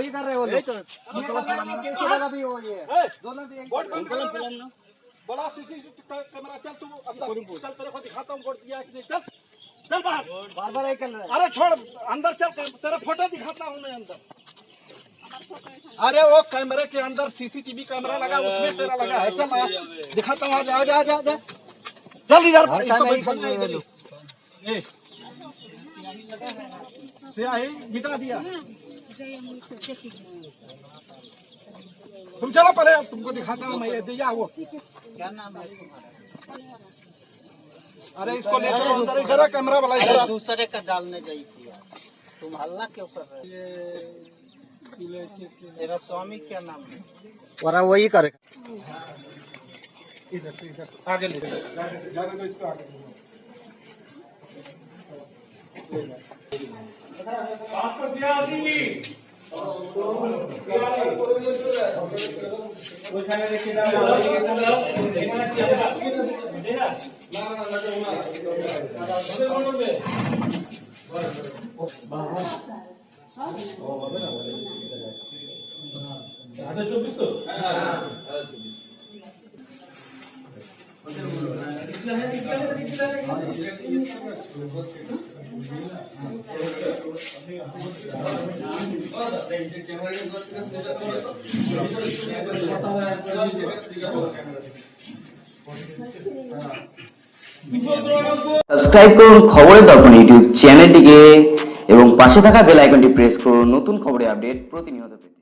ही कर रहे हो लोग। ये कर रहे कैसी जगह भी ये। ए, दोनों भी यही बोर्ड कर रहे बंद। करो ना। बड़ा कैमरा चल तू अंदर चल तेरे को दिखाता बोर्ड दिया चल चल बाहर। बार बार कर रहे अरे छोड़ अंदर चल तेरा फ़ोटो दिखाता हूँ मैं अंदर। अरे वो कैमरे के अंदर सीसीटीवी कैमरा लगा उसमें तेरा लगा है। चल दिखाता हूँ आजा आजा आजा आजा ए, स्याही मिटा दिया। तुम चलो पहले तुमको दिखाता हूँ मैं ये दिया वो क्या नाम है अरे इसको ले चलो अंदर इधर कैमरा वाला इधर दूसरे का डालने गई थी तुम हल्ला क्यों कर रहे। हो तेरा स्वामी क्या नाम है? वरा वही करे इधर इधर आगे ले। जाने दो इसको आगे ले ওইখানে চব্বিশ তো? হ্যাঁ।, হ্যাঁ। সাবস্ক্রাইব করুন খবরের দর্পণ ইউটিউব চ্যানেলটিকে এবং পাশে থাকা বেল আইকনটি প্রেস করুন। নতুন খবরের আপডেট প্রতিনিয়ত পেতে।